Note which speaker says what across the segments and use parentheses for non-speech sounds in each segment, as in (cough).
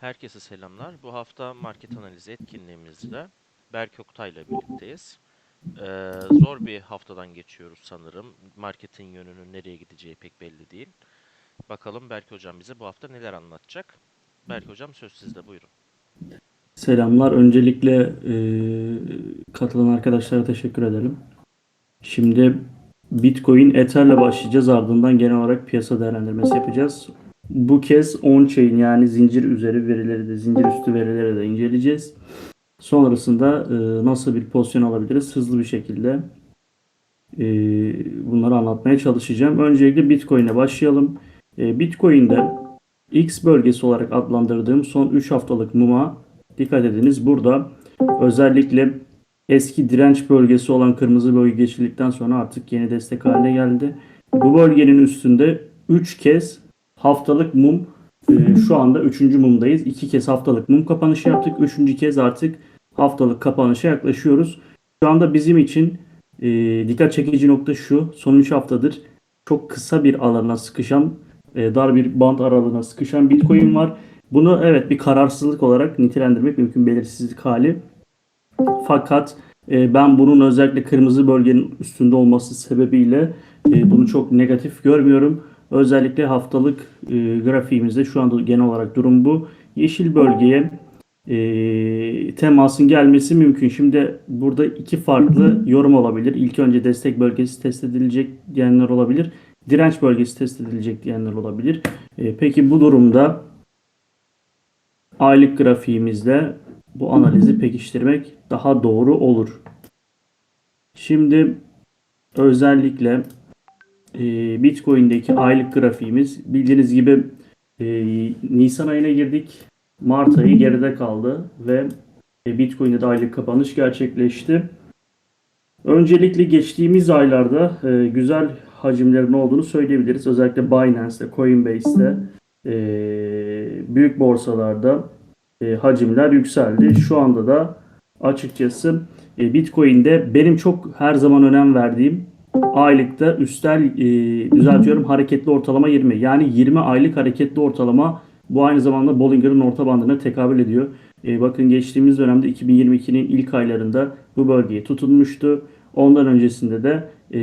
Speaker 1: Herkese selamlar. Bu hafta market analizi etkinliğimizde Berk Oktay'la birlikteyiz. Ee, zor bir haftadan geçiyoruz sanırım. Marketin yönünün nereye gideceği pek belli değil. Bakalım Berk Hocam bize bu hafta neler anlatacak? Berk Hocam söz sizde buyurun.
Speaker 2: Selamlar. Öncelikle e, katılan arkadaşlara teşekkür ederim. Şimdi Bitcoin, Ether'le başlayacağız. Ardından genel olarak piyasa değerlendirmesi yapacağız. Bu kez on-chain yani zincir üzeri verileri de, zincir üstü verileri de inceleyeceğiz. Sonrasında e, nasıl bir pozisyon alabiliriz hızlı bir şekilde e, bunları anlatmaya çalışacağım. Öncelikle Bitcoin'e başlayalım. E, Bitcoin'de X bölgesi olarak adlandırdığım son 3 haftalık muma dikkat ediniz. Burada özellikle eski direnç bölgesi olan kırmızı bölge geçildikten sonra artık yeni destek haline geldi. Bu bölgenin üstünde 3 kez haftalık mum e, şu anda 3. mumdayız. 2 kez haftalık mum kapanışı yaptık. 3. kez artık haftalık kapanışa yaklaşıyoruz. Şu anda bizim için e, dikkat çekici nokta şu. Son 3 haftadır çok kısa bir alana sıkışan, e, dar bir band aralığına sıkışan Bitcoin var. Bunu evet bir kararsızlık olarak nitelendirmek mümkün belirsizlik hali. Fakat e, ben bunun özellikle kırmızı bölgenin üstünde olması sebebiyle e, bunu çok negatif görmüyorum. Özellikle haftalık e, grafiğimizde şu anda genel olarak durum bu. Yeşil bölgeye e, temasın gelmesi mümkün. Şimdi burada iki farklı yorum olabilir. İlk önce destek bölgesi test edilecek diyenler olabilir. Direnç bölgesi test edilecek diyenler olabilir. E, peki bu durumda aylık grafiğimizde bu analizi pekiştirmek daha doğru olur. Şimdi özellikle e, Bitcoin'deki aylık grafiğimiz bildiğiniz gibi e, Nisan ayına girdik. Mart ayı geride kaldı ve e, Bitcoin'de de aylık kapanış gerçekleşti. Öncelikle geçtiğimiz aylarda e, güzel hacimlerin olduğunu söyleyebiliriz. Özellikle Binance'de, Coinbase'de, e, büyük borsalarda e, hacimler yükseldi. Şu anda da açıkçası e, Bitcoin'de benim çok her zaman önem verdiğim aylıkta üstel e, düzeltiyorum hareketli ortalama 20. Yani 20 aylık hareketli ortalama bu aynı zamanda Bollinger'ın orta bandına tekabül ediyor. E, bakın geçtiğimiz dönemde 2022'nin ilk aylarında bu bölgeye tutunmuştu. Ondan öncesinde de e,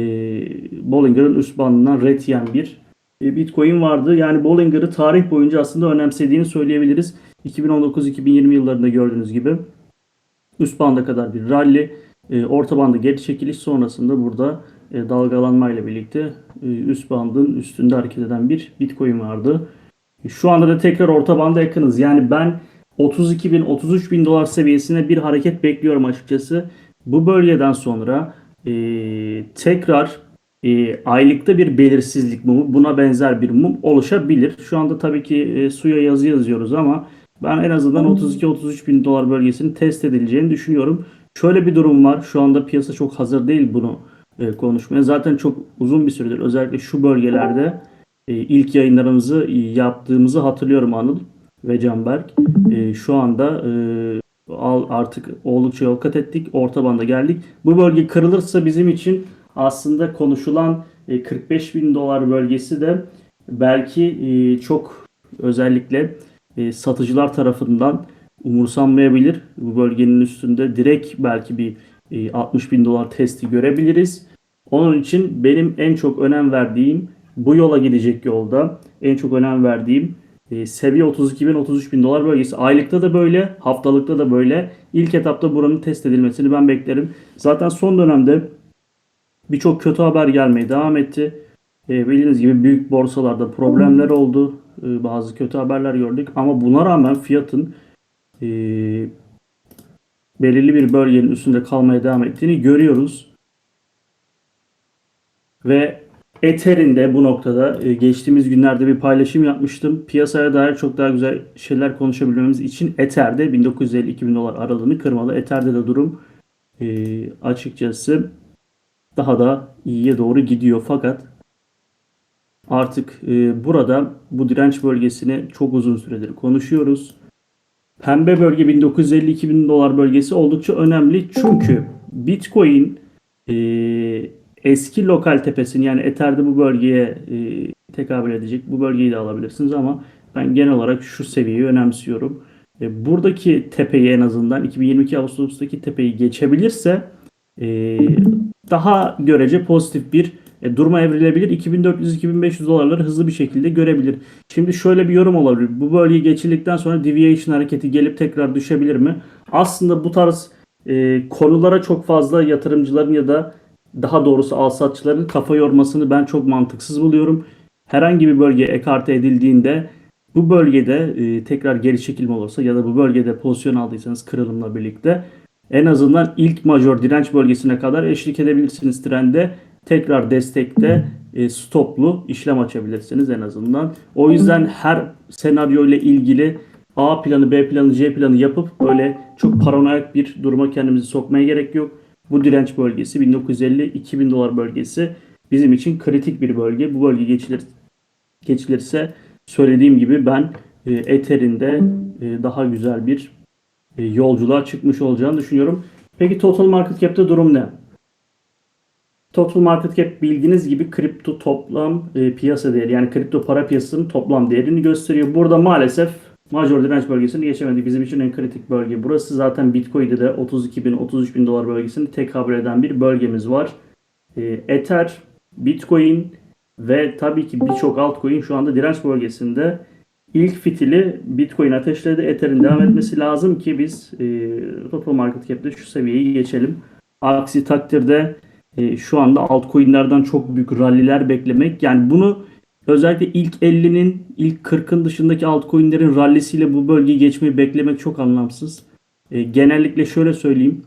Speaker 2: Bollinger'ın üst bandından red yiyen bir e, Bitcoin vardı. Yani Bollinger'ı tarih boyunca aslında önemsediğini söyleyebiliriz. 2019-2020 yıllarında gördüğünüz gibi üst banda kadar bir rally, e, orta banda geri çekiliş sonrasında burada e, dalgalanmayla birlikte e, üst bandın üstünde hareket eden bir Bitcoin vardı. E, Şu anda da tekrar orta banda yakınız. Yani ben 32 bin 33 bin dolar seviyesine bir hareket bekliyorum açıkçası. Bu bölgeden sonra e, tekrar e, aylıkta bir belirsizlik mumu buna benzer bir mum oluşabilir. Şu anda tabii ki e, suya yazı yazıyoruz ama ben en azından 32-33 bin dolar bölgesinin test edileceğini düşünüyorum. Şöyle bir durum var. Şu anda piyasa çok hazır değil bunu e, konuşmaya. Zaten çok uzun bir süredir özellikle şu bölgelerde e, ilk yayınlarımızı yaptığımızı hatırlıyorum Anıl ve Canberk. E, şu anda e, artık oldukça yol kat ettik. Orta banda geldik. Bu bölge kırılırsa bizim için aslında konuşulan e, 45 bin dolar bölgesi de belki e, çok özellikle e, satıcılar tarafından umursanmayabilir. Bu bölgenin üstünde direkt belki bir e, 60 bin dolar testi görebiliriz. Onun için benim en çok önem verdiğim bu yola gidecek yolda en çok önem verdiğim e, seviye 32 bin 33 bin dolar bölgesi. Aylıkta da böyle, haftalıkta da böyle. İlk etapta buranın test edilmesini ben beklerim. Zaten son dönemde birçok kötü haber gelmeye devam etti. E, bildiğiniz gibi büyük borsalarda problemler oldu. E, bazı kötü haberler gördük. Ama buna rağmen fiyatın e, belirli bir bölgenin üstünde kalmaya devam ettiğini görüyoruz. Ve Ether'in de bu noktada e, geçtiğimiz günlerde bir paylaşım yapmıştım. Piyasaya dair çok daha güzel şeyler konuşabilmemiz için Ether'de 1950-2000 dolar aralığını kırmalı. Ether'de de durum e, açıkçası daha da iyiye doğru gidiyor. Fakat artık e, burada bu direnç bölgesini çok uzun süredir konuşuyoruz. Pembe bölge 1950-2000 dolar bölgesi oldukça önemli. Çünkü Bitcoin e, eski lokal tepesini yani Ether'de bu bölgeye e, tekabül edecek. Bu bölgeyi de alabilirsiniz ama ben genel olarak şu seviyeyi önemsiyorum. e, buradaki tepeyi en azından 2022 Ağustos'taki tepeyi geçebilirse e, daha görece pozitif bir e, duruma evrilebilir. 2400-2500 dolarları hızlı bir şekilde görebilir. Şimdi şöyle bir yorum olabilir. Bu bölgeyi geçildikten sonra deviation hareketi gelip tekrar düşebilir mi? Aslında bu tarz e, konulara çok fazla yatırımcıların ya da daha doğrusu alsatçıların kafa yormasını ben çok mantıksız buluyorum. Herhangi bir bölge ekarte edildiğinde bu bölgede e, tekrar geri çekilme olursa ya da bu bölgede pozisyon aldıysanız kırılımla birlikte en azından ilk major direnç bölgesine kadar eşlik edebilirsiniz trende. Tekrar destekte e, stoplu işlem açabilirsiniz en azından. O yüzden her senaryo ile ilgili A planı, B planı, C planı yapıp böyle çok paranoyak bir duruma kendimizi sokmaya gerek yok. Bu direnç bölgesi 1950-2000 dolar bölgesi bizim için kritik bir bölge. Bu bölge geçilir, geçilirse söylediğim gibi ben e, Ether'in e, daha güzel bir e, yolculuğa çıkmış olacağını düşünüyorum. Peki Total Market Cap'te durum ne? Total Market Cap bildiğiniz gibi kripto toplam e, piyasa değeri yani kripto para piyasasının toplam değerini gösteriyor. Burada maalesef major direnç bölgesini geçemedik. Bizim için en kritik bölge burası. Zaten Bitcoin'de de 32 bin 33 bin dolar bölgesini tekabül eden bir bölgemiz var. E, Ether, Bitcoin ve tabii ki birçok altcoin şu anda direnç bölgesinde. İlk fitili Bitcoin ateşledi. Ether'in devam etmesi lazım ki biz e, Total Market Cap'te şu seviyeyi geçelim. Aksi takdirde e, şu anda altcoin'lerden çok büyük ralliler beklemek. Yani bunu özellikle ilk 50'nin ilk 40'ın dışındaki altcoin'lerin rallisiyle bu bölgeyi geçmeyi beklemek çok anlamsız. E, genellikle şöyle söyleyeyim.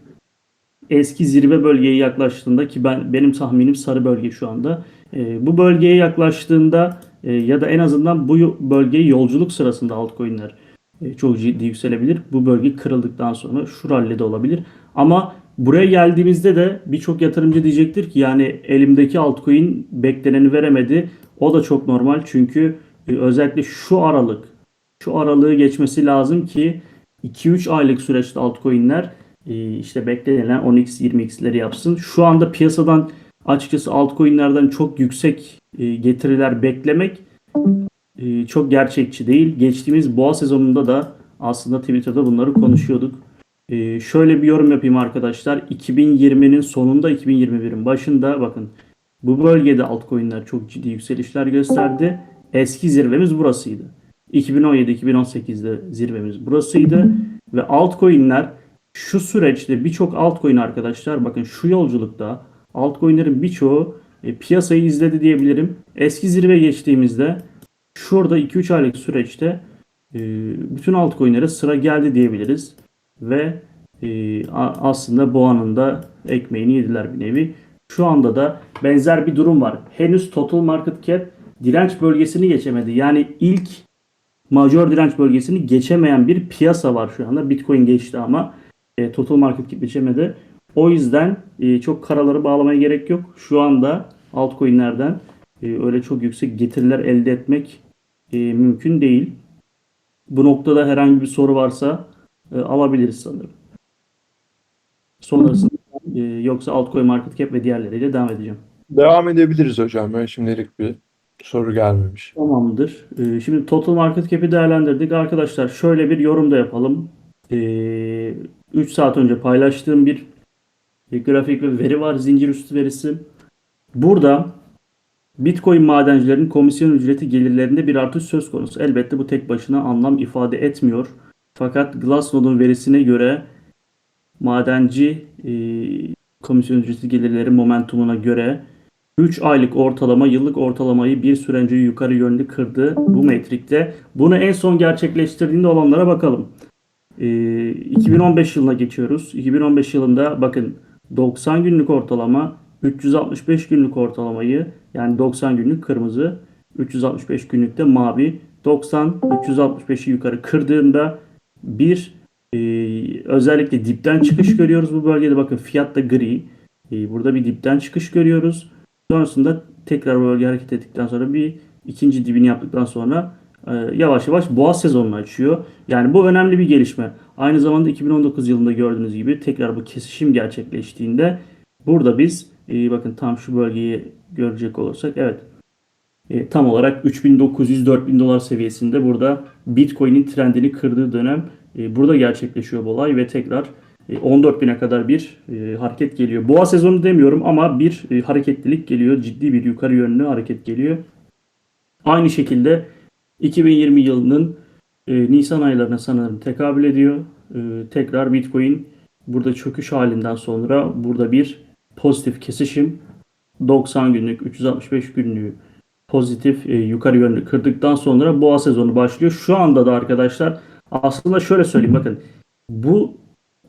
Speaker 2: Eski zirve bölgeye yaklaştığında ki ben benim tahminim sarı bölge şu anda. E, bu bölgeye yaklaştığında e, ya da en azından bu bölgeyi yolculuk sırasında altcoin'ler e, çok ciddi yükselebilir. Bu bölge kırıldıktan sonra şu rally de olabilir. Ama buraya geldiğimizde de birçok yatırımcı diyecektir ki yani elimdeki altcoin bekleneni veremedi. O da çok normal çünkü e, özellikle şu aralık şu aralığı geçmesi lazım ki 2-3 aylık süreçte altcoin'ler e, işte beklenilen 10x 20x'leri yapsın. Şu anda piyasadan açıkçası altcoin'lerden çok yüksek e, getiriler beklemek çok gerçekçi değil. Geçtiğimiz boğa sezonunda da aslında Twitter'da bunları konuşuyorduk. E, şöyle bir yorum yapayım arkadaşlar. 2020'nin sonunda 2021'in başında bakın bu bölgede altcoin'ler çok ciddi yükselişler gösterdi. Eski zirvemiz burasıydı. 2017-2018'de zirvemiz burasıydı. Ve altcoin'ler şu süreçte birçok altcoin arkadaşlar bakın şu yolculukta altcoin'lerin birçoğu e, piyasayı izledi diyebilirim. Eski zirve geçtiğimizde şurada 2-3 aylık süreçte e, bütün altcoin'lere sıra geldi diyebiliriz. Ve e, aslında boğanın da ekmeğini yediler bir nevi. Şu anda da benzer bir durum var. Henüz total market cap direnç bölgesini geçemedi. Yani ilk major direnç bölgesini geçemeyen bir piyasa var şu anda. Bitcoin geçti ama e, total market cap geçemedi. O yüzden e, çok karaları bağlamaya gerek yok. Şu anda altcoin'lerden e, öyle çok yüksek getiriler elde etmek e, mümkün değil. Bu noktada herhangi bir soru varsa e, alabiliriz sanırım. Sonrasında e, yoksa altcoin market cap ve diğerleriyle devam edeceğim.
Speaker 3: Devam edebiliriz hocam. Ben şimdilik bir soru gelmemiş.
Speaker 2: Tamamdır. Ee, şimdi total market cap'i değerlendirdik. Arkadaşlar şöyle bir yorum da yapalım. Ee, 3 saat önce paylaştığım bir, bir grafik ve veri var. Zincir üstü verisi. Burada Bitcoin madencilerin komisyon ücreti gelirlerinde bir artış söz konusu. Elbette bu tek başına anlam ifade etmiyor. Fakat Glassnode'un verisine göre madenci e, komisyon ücreti gelirleri momentumuna göre 3 aylık ortalama yıllık ortalamayı bir süre önce yukarı yönlü kırdı bu metrikte. Bunu en son gerçekleştirdiğinde olanlara bakalım. Ee, 2015 yılına geçiyoruz. 2015 yılında bakın 90 günlük ortalama 365 günlük ortalamayı yani 90 günlük kırmızı 365 günlükte mavi 90 365'i yukarı kırdığında bir e, özellikle dipten çıkış görüyoruz bu bölgede bakın fiyat da gri. E, burada bir dipten çıkış görüyoruz. Sonrasında tekrar bölge hareket ettikten sonra bir ikinci dibini yaptıktan sonra e, yavaş yavaş boğaz sezonunu açıyor. Yani bu önemli bir gelişme. Aynı zamanda 2019 yılında gördüğünüz gibi tekrar bu kesişim gerçekleştiğinde burada biz e, bakın tam şu bölgeyi görecek olursak evet e, tam olarak 3900-4000 dolar seviyesinde burada Bitcoin'in trendini kırdığı dönem e, burada gerçekleşiyor bu olay ve tekrar e, 14.000'e kadar bir e, hareket geliyor. Boğa sezonu demiyorum ama bir e, hareketlilik geliyor. Ciddi bir yukarı yönlü hareket geliyor. Aynı şekilde 2020 yılının e, Nisan aylarına sanırım tekabül ediyor. E, tekrar Bitcoin burada çöküş halinden sonra burada bir pozitif kesişim 90 günlük 365 günlüğü pozitif e, yukarı yönlü kırdıktan sonra boğa sezonu başlıyor. Şu anda da arkadaşlar aslında şöyle söyleyeyim bakın bu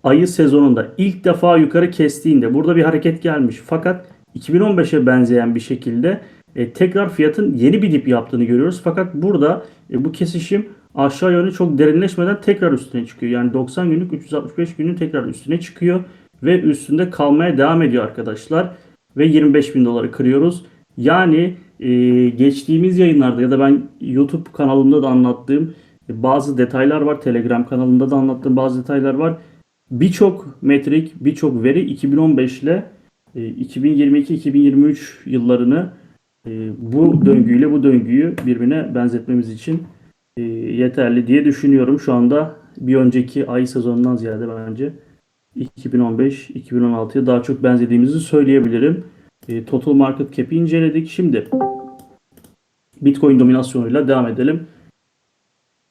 Speaker 2: ayı sezonunda ilk defa yukarı kestiğinde burada bir hareket gelmiş. Fakat 2015'e benzeyen bir şekilde e, tekrar fiyatın yeni bir dip yaptığını görüyoruz. Fakat burada e, bu kesişim aşağı yönlü çok derinleşmeden tekrar üstüne çıkıyor. Yani 90 günlük 365 günün tekrar üstüne çıkıyor ve üstünde kalmaya devam ediyor arkadaşlar. Ve 25 bin doları kırıyoruz. Yani e, geçtiğimiz yayınlarda ya da ben YouTube kanalımda da anlattığım e, bazı detaylar var. Telegram kanalında da anlattığım bazı detaylar var. Birçok metrik, birçok veri 2015 ile e, 2022-2023 yıllarını e, bu döngüyle bu döngüyü birbirine benzetmemiz için e, yeterli diye düşünüyorum. Şu anda bir önceki ay sezonundan ziyade bence 2015-2016'ya daha çok benzediğimizi söyleyebilirim. E, Total Market Cap'i inceledik. Şimdi Bitcoin dominasyonuyla devam edelim.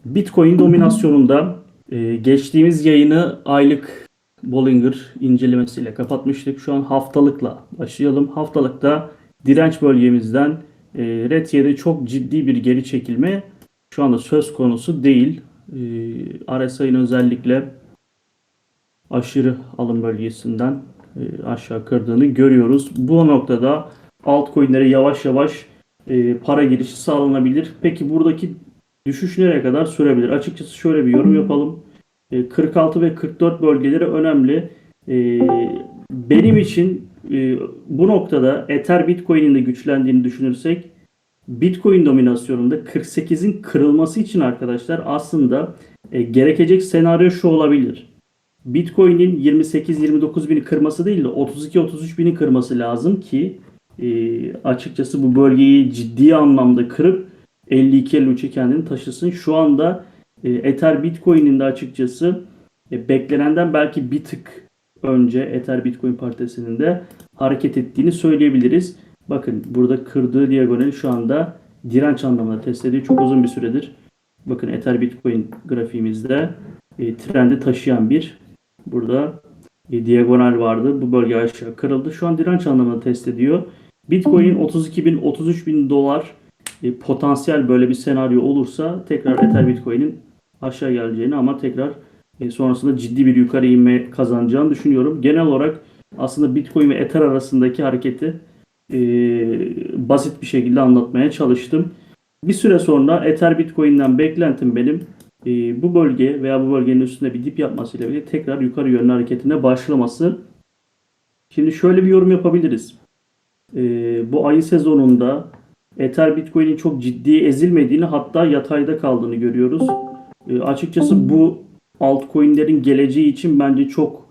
Speaker 2: Bitcoin dominasyonunda e, geçtiğimiz yayını aylık Bollinger incelemesiyle kapatmıştık. Şu an haftalıkla başlayalım. Haftalıkta direnç bölgemizden e, red çok ciddi bir geri çekilme şu anda söz konusu değil. E, RSI'nin özellikle aşırı alım bölgesinden e, aşağı kırdığını görüyoruz. Bu noktada altcoin'lere yavaş yavaş e, para girişi sağlanabilir. Peki buradaki düşüş nereye kadar sürebilir? Açıkçası şöyle bir yorum yapalım. E, 46 ve 44 bölgeleri önemli. E, benim için e, bu noktada Ether Bitcoin'in de güçlendiğini düşünürsek Bitcoin dominasyonunda 48'in kırılması için arkadaşlar aslında e, gerekecek senaryo şu olabilir. Bitcoin'in 28-29 bini kırması değil de 32-33 bini kırması lazım ki e, açıkçası bu bölgeyi ciddi anlamda kırıp 52-53'e kendini taşısın. Şu anda e, Ether Bitcoin'in de açıkçası e, beklenenden belki bir tık önce Ether Bitcoin paritesinin de hareket ettiğini söyleyebiliriz. Bakın burada kırdığı diagonali şu anda direnç anlamında test ediyor. Çok uzun bir süredir. Bakın Ether Bitcoin grafiğimizde e, trendi taşıyan bir burada e, diagonal vardı. Bu bölge aşağı kırıldı. Şu an direnç anlamında test ediyor. Bitcoin 32 bin 33 bin dolar e, potansiyel böyle bir senaryo olursa tekrar Ether Bitcoin'in aşağı geleceğini ama tekrar e, sonrasında ciddi bir yukarı inme kazanacağını düşünüyorum. Genel olarak aslında Bitcoin ve Ether arasındaki hareketi e, basit bir şekilde anlatmaya çalıştım. Bir süre sonra Ether Bitcoin'den beklentim benim e, bu bölge veya bu bölgenin üstünde bir dip yapmasıyla birlikte tekrar yukarı yönlü hareketine başlaması. Şimdi şöyle bir yorum yapabiliriz. E, bu ayı sezonunda Ether Bitcoin'in çok ciddi ezilmediğini hatta yatayda kaldığını görüyoruz. E, açıkçası bu altcoin'lerin geleceği için bence çok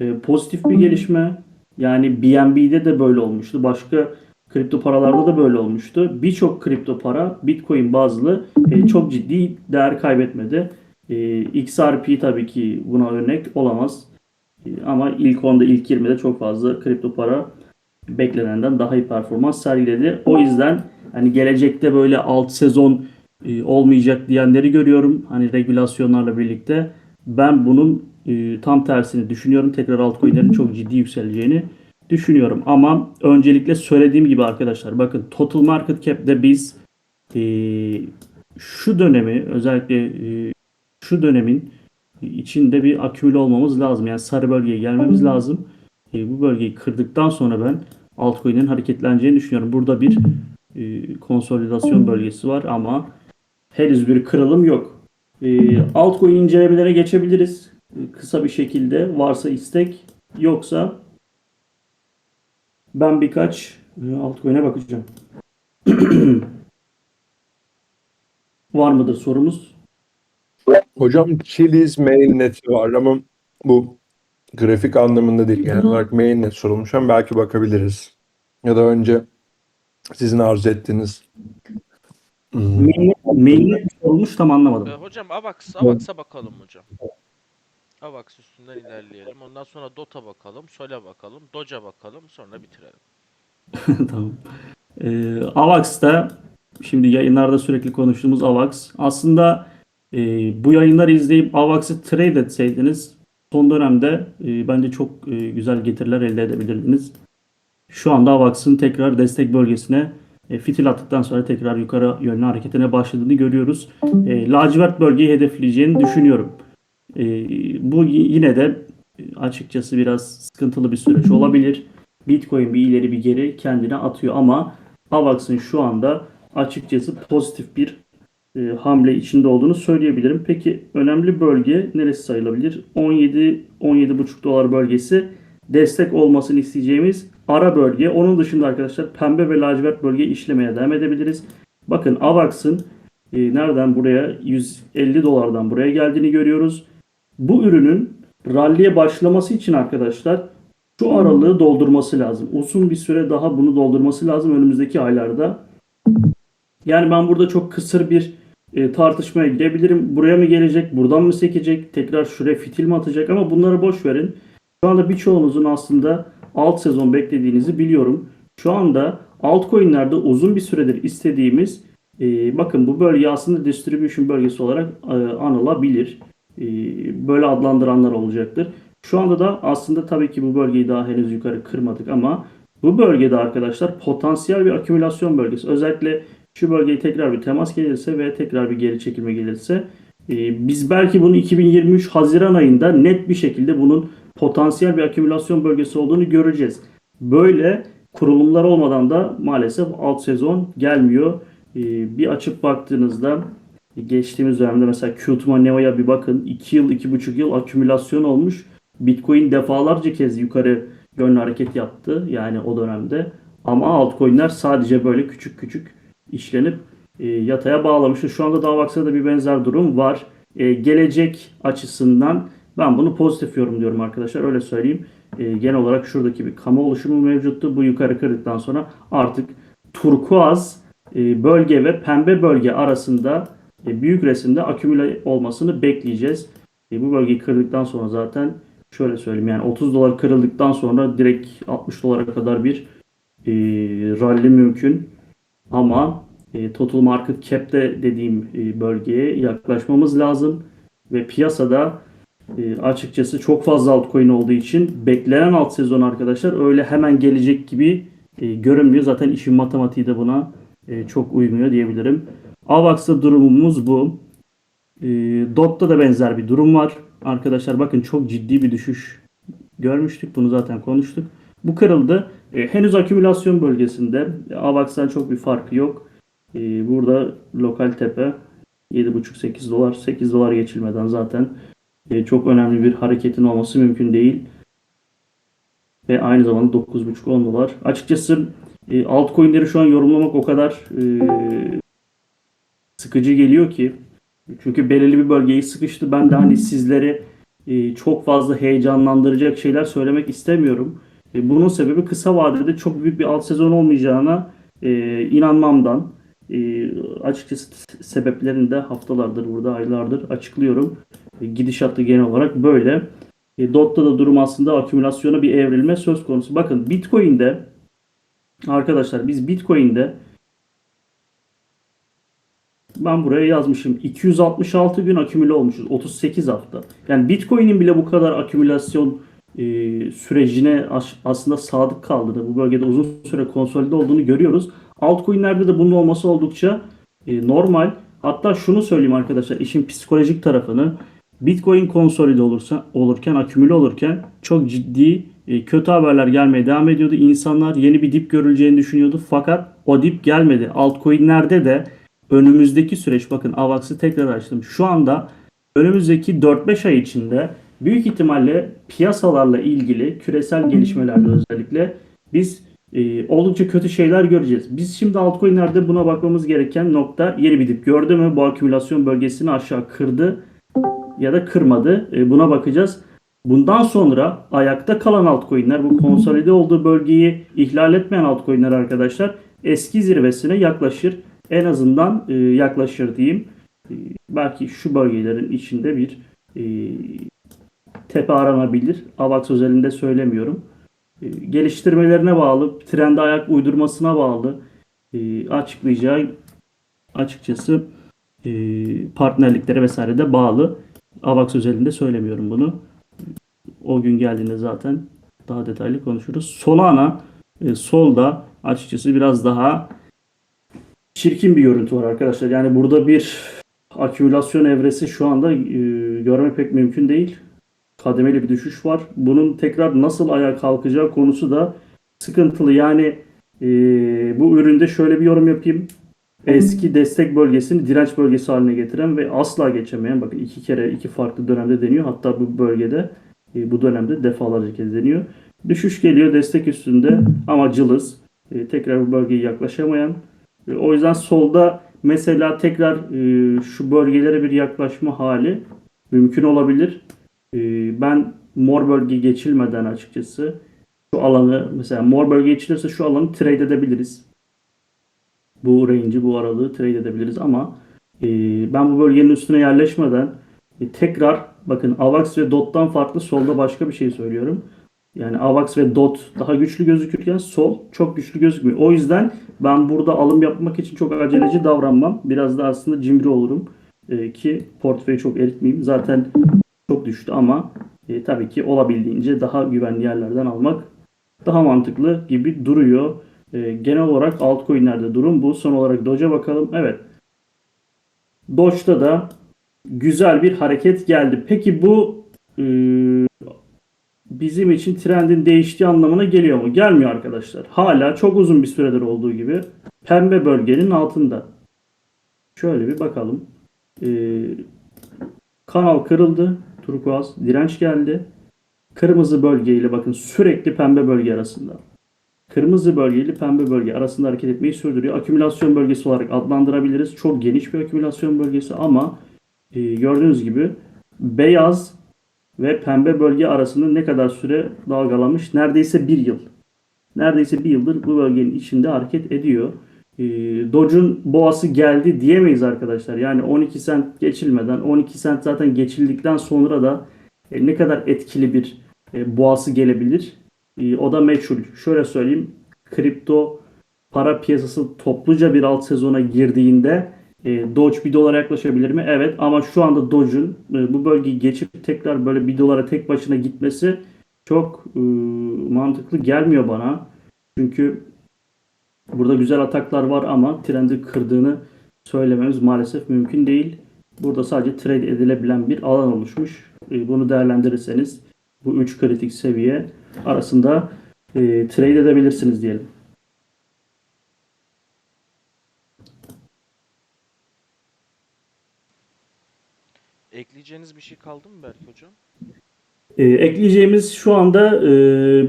Speaker 2: e, pozitif bir gelişme. Yani BNB'de de böyle olmuştu. Başka kripto paralarda da böyle olmuştu. Birçok kripto para Bitcoin bazlı e, çok ciddi değer kaybetmedi. E, XRP tabii ki buna örnek olamaz. E, ama ilk 10'da ilk 20'de çok fazla kripto para beklenenden daha iyi performans sergiledi. O yüzden hani gelecekte böyle alt sezon e, olmayacak diyenleri görüyorum. Hani regülasyonlarla birlikte. Ben bunun e, tam tersini düşünüyorum. Tekrar altcoin'lerin çok ciddi yükseleceğini düşünüyorum. Ama öncelikle söylediğim gibi arkadaşlar bakın Total Market Cap'te biz e, şu dönemi özellikle e, şu dönemin içinde bir akümüle olmamız lazım. Yani sarı bölgeye gelmemiz lazım. E, bu bölgeyi kırdıktan sonra ben altcoin'in hareketleneceğini düşünüyorum. Burada bir e, konsolidasyon bölgesi var ama henüz bir kırılım yok. E, altcoin incelemelere geçebiliriz. E, kısa bir şekilde varsa istek yoksa ben birkaç e, altcoin'e bakacağım. (clears throat) Var mıdır sorumuz?
Speaker 3: Hocam Chili's mainnet'i var ama bu grafik anlamında değil. Genel olarak mainnet sorulmuş ama belki bakabiliriz. Ya da önce Sizin arzu ettiğiniz hmm,
Speaker 2: mail sorulmuş tam
Speaker 1: Ee,
Speaker 2: anlamadım.
Speaker 1: hocam Avax, Avax'a bakalım hocam. Avax üstünden ilerleyelim. Ondan sonra Dota bakalım, Sol'a bakalım, Doge'a bakalım, sonra bitirelim. (laughs)
Speaker 2: tamam. Ee, Avax'ta şimdi yayınlarda sürekli konuştuğumuz Avax. Aslında e, bu yayınları izleyip Avax'ı trade etseydiniz son dönemde e, bence çok e, güzel getiriler elde edebilirdiniz. Şu anda Avax'ın tekrar destek bölgesine e, fitil attıktan sonra tekrar yukarı yönlü hareketine başladığını görüyoruz. E, lacivert bölgeyi hedefleyeceğini düşünüyorum. E, bu yine de e, açıkçası biraz sıkıntılı bir süreç olabilir. Bitcoin bir ileri bir geri kendine atıyor ama Avax'ın şu anda açıkçası pozitif bir e, hamle içinde olduğunu söyleyebilirim. Peki önemli bölge neresi sayılabilir? 17 17,5 dolar bölgesi destek olmasını isteyeceğimiz ara bölge. Onun dışında arkadaşlar pembe ve lacivert bölge işlemeye devam edebiliriz. Bakın Avax'ın e, nereden buraya 150 dolardan buraya geldiğini görüyoruz. Bu ürünün ralliye başlaması için arkadaşlar şu aralığı doldurması lazım. Uzun bir süre daha bunu doldurması lazım önümüzdeki aylarda. Yani ben burada çok kısır bir e, tartışmaya girebilirim. Buraya mı gelecek, buradan mı sekecek, tekrar şuraya fitil mi atacak ama bunları boş verin. Şu anda birçoğunuzun aslında alt sezon beklediğinizi biliyorum. Şu anda altcoin'lerde uzun bir süredir istediğimiz e, bakın bu bölge aslında distribution bölgesi olarak e, anılabilir. E, böyle adlandıranlar olacaktır. Şu anda da aslında tabii ki bu bölgeyi daha henüz yukarı kırmadık ama bu bölgede arkadaşlar potansiyel bir akümülasyon bölgesi. Özellikle şu bölgeye tekrar bir temas gelirse ve tekrar bir geri çekilme gelirse e, biz belki bunu 2023 Haziran ayında net bir şekilde bunun potansiyel bir akümülasyon bölgesi olduğunu göreceğiz. Böyle kurulumlar olmadan da maalesef alt sezon gelmiyor. E, bir açıp baktığınızda geçtiğimiz dönemde mesela Qtuma Neo'ya bir bakın. 2 yıl, 2,5 yıl akümülasyon olmuş. Bitcoin defalarca kez yukarı yönlü hareket yaptı yani o dönemde. Ama altcoin'ler sadece böyle küçük küçük işlenip e, yataya bağlamıştı. Şu anda Davax'ta da bir benzer durum var. E, gelecek açısından ben bunu pozitif yorumluyorum arkadaşlar. Öyle söyleyeyim. E, genel olarak şuradaki bir kamu oluşumu mevcuttu. Bu yukarı kırdıktan sonra artık turkuaz e, bölge ve pembe bölge arasında e, büyük resimde akümüle olmasını bekleyeceğiz. E, bu bölgeyi kırdıktan sonra zaten şöyle söyleyeyim yani 30 dolar kırıldıktan sonra direkt 60 dolara kadar bir e, rally mümkün. Ama e, total market cap'te dediğim e, bölgeye yaklaşmamız lazım ve piyasada e, açıkçası çok fazla altcoin olduğu için beklenen alt sezon arkadaşlar öyle hemen gelecek gibi e, görünmüyor. Zaten işin matematiği de buna e, çok uymuyor diyebilirim. Avax'ta durumumuz bu. E, Dot'ta da benzer bir durum var. Arkadaşlar bakın çok ciddi bir düşüş görmüştük. Bunu zaten konuştuk. Bu kırıldı. E, henüz akümülasyon bölgesinde. Avax'tan çok bir farkı yok. E, burada lokal tepe 7,5-8 dolar. 8 dolar geçilmeden zaten e, çok önemli bir hareketin olması mümkün değil. Ve aynı zamanda 9,5-10 dolar. Açıkçası e, altcoin'leri şu an yorumlamak o kadar e, sıkıcı geliyor ki. Çünkü belirli bir bölgeyi sıkıştı. Ben de hani sizleri e, çok fazla heyecanlandıracak şeyler söylemek istemiyorum. E, bunun sebebi kısa vadede çok büyük bir alt sezon olmayacağına e, inanmamdan. E, açıkçası sebeplerini de haftalardır burada, aylardır açıklıyorum. E, gidişatı genel olarak böyle. E, Dot'ta da durum aslında akümülasyona bir evrilme söz konusu. Bakın Bitcoin'de arkadaşlar biz Bitcoin'de ben buraya yazmışım. 266 gün akümüle olmuşuz. 38 hafta. Yani Bitcoin'in bile bu kadar akümülasyon e, sürecine as- aslında sadık kaldığını, bu bölgede uzun süre konsolide olduğunu görüyoruz. Altcoin'lerde de bunun olması oldukça e, normal. Hatta şunu söyleyeyim arkadaşlar, işin psikolojik tarafını. Bitcoin konsolide olursa olurken, akümüle olurken çok ciddi e, kötü haberler gelmeye devam ediyordu. İnsanlar yeni bir dip görüleceğini düşünüyordu. Fakat o dip gelmedi. Altcoin'lerde de önümüzdeki süreç bakın Avax'ı tekrar açtım. Şu anda önümüzdeki 4-5 ay içinde büyük ihtimalle piyasalarla ilgili küresel gelişmelerde özellikle biz e, oldukça kötü şeyler göreceğiz. Biz şimdi altcoin'lerde buna bakmamız gereken nokta yeni bir gördü mü? Bu akümülasyon bölgesini aşağı kırdı ya da kırmadı. E, buna bakacağız. Bundan sonra ayakta kalan altcoin'ler bu konsolide olduğu bölgeyi ihlal etmeyen altcoin'ler arkadaşlar eski zirvesine yaklaşır. En azından e, yaklaşır diyeyim. E, belki şu bölgelerin içinde bir e, tepe aranabilir. AVAX özelinde söylemiyorum. E, geliştirmelerine bağlı, trende ayak uydurmasına bağlı e, açıklayacağı açıkçası e, partnerliklere vesaire de bağlı. AVAX özelinde söylemiyorum bunu. O gün geldiğinde zaten daha detaylı konuşuruz. Solana e, solda açıkçası biraz daha çirkin bir görüntü var arkadaşlar. Yani burada bir akümülasyon evresi şu anda e, görmek pek mümkün değil. Kademeli bir düşüş var. Bunun tekrar nasıl ayağa kalkacağı konusu da sıkıntılı. Yani e, bu üründe şöyle bir yorum yapayım. Eski destek bölgesini direnç bölgesi haline getiren ve asla geçemeyen bakın iki kere iki farklı dönemde deniyor. Hatta bu bölgede e, bu dönemde defalarca kez deniyor. Düşüş geliyor destek üstünde ama cılız. E, tekrar bu bölgeye yaklaşamayan. E, o yüzden solda mesela tekrar e, şu bölgelere bir yaklaşma hali mümkün olabilir. E, ben mor bölge geçilmeden açıkçası şu alanı mesela mor bölge geçilirse şu alanı trade edebiliriz. Bu range'i bu aralığı trade edebiliriz ama e, ben bu bölgenin üstüne yerleşmeden e, tekrar bakın AVAX ve DOT'tan farklı solda başka bir şey söylüyorum. Yani AVAX ve DOT daha güçlü gözükürken sol çok güçlü gözükmüyor. O yüzden ben burada alım yapmak için çok aceleci davranmam. Biraz da aslında cimri olurum e, ki portföyü çok eritmeyeyim. Zaten çok düştü ama e, tabii ki olabildiğince daha güvenli yerlerden almak daha mantıklı gibi duruyor. E, genel olarak altcoin'lerde durum bu. Son olarak Doge'a bakalım. Evet. Doge'da da güzel bir hareket geldi. Peki bu e, bizim için trendin değiştiği anlamına geliyor mu? Gelmiyor arkadaşlar. Hala çok uzun bir süredir olduğu gibi pembe bölgenin altında. Şöyle bir bakalım. E, kanal kırıldı. Turkuaz direnç geldi. Kırmızı bölge ile bakın sürekli pembe bölge arasında. Kırmızı bölge ile pembe bölge arasında hareket etmeyi sürdürüyor. Akümülasyon bölgesi olarak adlandırabiliriz. Çok geniş bir akümülasyon bölgesi ama e, gördüğünüz gibi beyaz ve pembe bölge arasında ne kadar süre dalgalamış? Neredeyse bir yıl. Neredeyse bir yıldır bu bölgenin içinde hareket ediyor. E, Doge'un boğası geldi diyemeyiz arkadaşlar. Yani 12 sent geçilmeden 12 sent zaten geçildikten sonra da e, ne kadar etkili bir e, boğası gelebilir? E, o da meçhul. Şöyle söyleyeyim. Kripto para piyasası topluca bir alt sezona girdiğinde e, Doge 1 dolara yaklaşabilir mi? Evet ama şu anda Doge'un e, bu bölgeyi geçip tekrar böyle 1 dolara tek başına gitmesi çok mantıklı gelmiyor bana. Çünkü burada güzel ataklar var ama trendi kırdığını söylememiz maalesef mümkün değil. Burada sadece trade edilebilen bir alan oluşmuş. E, bunu değerlendirirseniz bu 3 kritik seviye arasında e, trade edebilirsiniz diyelim.
Speaker 1: Ekleyeceğiniz bir şey kaldı mı Berk Hocam?
Speaker 2: E, ekleyeceğimiz şu anda e,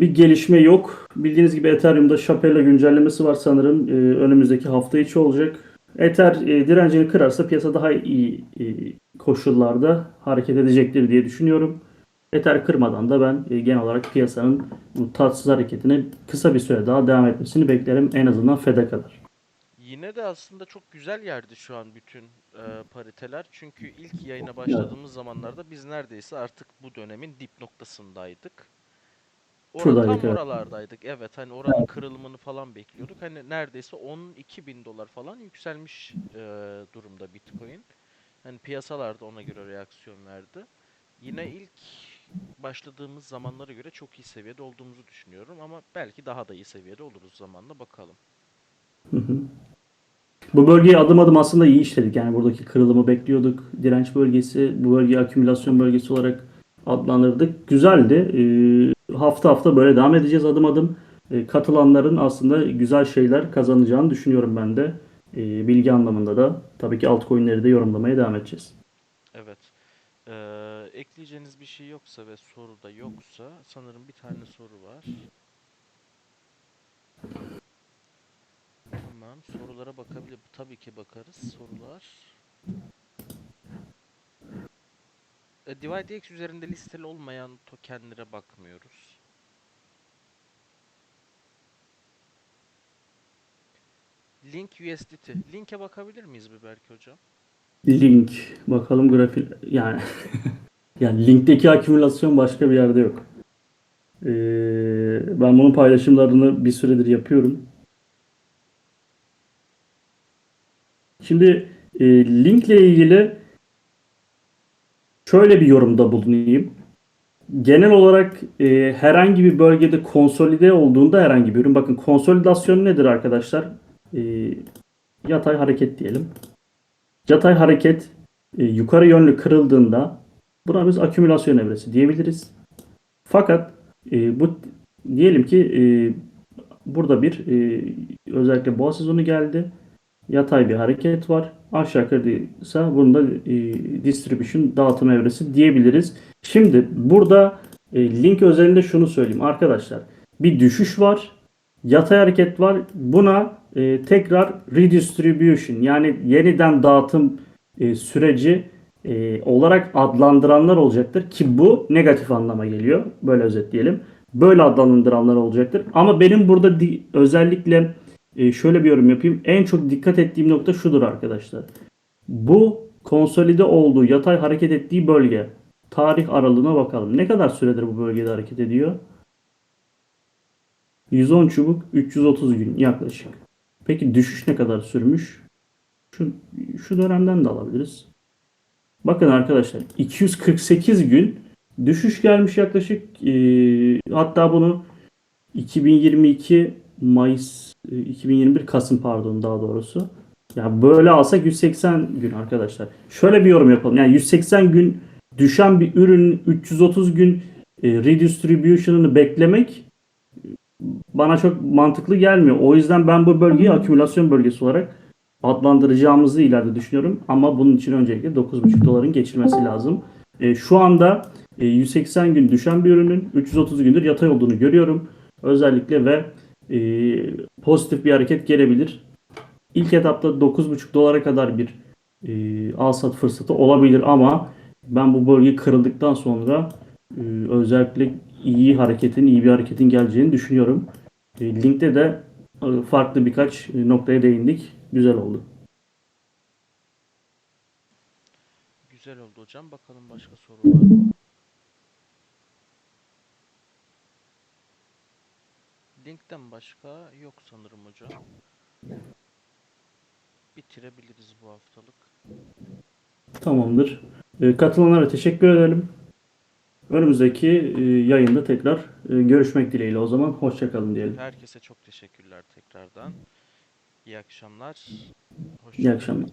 Speaker 2: bir gelişme yok. Bildiğiniz gibi Ethereum'da Shapella güncellemesi var sanırım. E, önümüzdeki hafta içi olacak. Ether e, direncini kırarsa piyasa daha iyi e, koşullarda hareket edecektir diye düşünüyorum. Ether kırmadan da ben e, genel olarak piyasanın bu tatsız hareketine kısa bir süre daha devam etmesini beklerim. En azından FED'e kadar.
Speaker 1: Yine de aslında çok güzel yerdi şu an bütün e, pariteler. Çünkü ilk yayına başladığımız zamanlarda biz neredeyse artık bu dönemin dip noktasındaydık. Ora, tam
Speaker 2: evet.
Speaker 1: oralardaydık. Evet hani oranın kırılımını falan bekliyorduk. Hani neredeyse 12 bin dolar falan yükselmiş e, durumda Bitcoin. Hani piyasalar da ona göre reaksiyon verdi. Yine ilk başladığımız zamanlara göre çok iyi seviyede olduğumuzu düşünüyorum ama belki daha da iyi seviyede oluruz zamanla bakalım.
Speaker 2: Hı hı. Bu bölgeyi adım adım aslında iyi işledik. Yani buradaki kırılımı bekliyorduk. Direnç bölgesi, bu bölgeyi akümülasyon bölgesi olarak adlandırdık. Güzeldi. Ee, hafta hafta böyle devam edeceğiz adım adım. Ee, katılanların aslında güzel şeyler kazanacağını düşünüyorum ben de. Ee, bilgi anlamında da tabii ki altcoin'leri de yorumlamaya devam edeceğiz.
Speaker 1: Evet. Ee, ekleyeceğiniz bir şey yoksa ve soru da yoksa sanırım bir tane soru var. Tamam. Sorulara bakabilir. Tabii ki bakarız. Sorular. E, DivideX üzerinde listeli olmayan tokenlere bakmıyoruz. Link USDT. Link'e bakabilir miyiz bir Berk hocam?
Speaker 2: Link. Bakalım grafik yani (laughs) yani linkteki akümülasyon başka bir yerde yok. Ee, ben bunun paylaşımlarını bir süredir yapıyorum. Şimdi e, linkle ilgili şöyle bir yorumda bulunayım. Genel olarak e, herhangi bir bölgede konsolide olduğunda herhangi bir ürün. Bakın konsolidasyon nedir arkadaşlar? E, yatay hareket diyelim. Yatay hareket e, yukarı yönlü kırıldığında buna biz akümülasyon evresi diyebiliriz. Fakat e, bu diyelim ki e, burada bir e, özellikle boğa sezonu geldi. Yatay bir hareket var. Aşağı kırdıysa bunu da e, distribution dağıtım evresi diyebiliriz. Şimdi burada e, link özelinde şunu söyleyeyim arkadaşlar. Bir düşüş var. Yatay hareket var. Buna e, tekrar redistribution yani yeniden dağıtım e, süreci e, olarak adlandıranlar olacaktır ki bu negatif anlama geliyor. Böyle özetleyelim. Böyle adlandıranlar olacaktır. Ama benim burada özellikle e, şöyle bir yorum yapayım. En çok dikkat ettiğim nokta şudur arkadaşlar. Bu konsolide olduğu, yatay hareket ettiği bölge. Tarih aralığına bakalım. Ne kadar süredir bu bölgede hareket ediyor? 110 çubuk 330 gün yaklaşık. Peki düşüş ne kadar sürmüş? Şu, şu dönemden de alabiliriz. Bakın arkadaşlar 248 gün düşüş gelmiş yaklaşık. Ee, hatta bunu 2022 Mayıs e, 2021 Kasım pardon daha doğrusu. Ya böyle alsak 180 gün arkadaşlar. Şöyle bir yorum yapalım. Yani 180 gün düşen bir ürün 330 gün e, redistribution'ını beklemek bana çok mantıklı gelmiyor. O yüzden ben bu bölgeyi akümülasyon bölgesi olarak adlandıracağımızı ileride düşünüyorum. Ama bunun için öncelikle 9,5 doların geçilmesi lazım. E, şu anda e, 180 gün düşen bir ürünün 330 gündür yatay olduğunu görüyorum. Özellikle ve e, pozitif bir hareket gelebilir. İlk etapta 9,5 dolara kadar bir e, al sat fırsatı olabilir ama ben bu bölge kırıldıktan sonra e, özellikle iyi hareketin, iyi bir hareketin geleceğini düşünüyorum. E, linkte de e, farklı birkaç e, noktaya değindik. Güzel oldu.
Speaker 1: Güzel oldu hocam. Bakalım başka soru var mı? Link'ten başka yok sanırım hocam. Bitirebiliriz bu haftalık.
Speaker 2: Tamamdır. E, katılanlara teşekkür edelim. Önümüzdeki e, yayında tekrar e, görüşmek dileğiyle o zaman. Hoşçakalın diyelim.
Speaker 1: Herkese çok teşekkürler tekrardan. İyi akşamlar.
Speaker 2: İyi
Speaker 1: Hoşça
Speaker 2: akşamlar.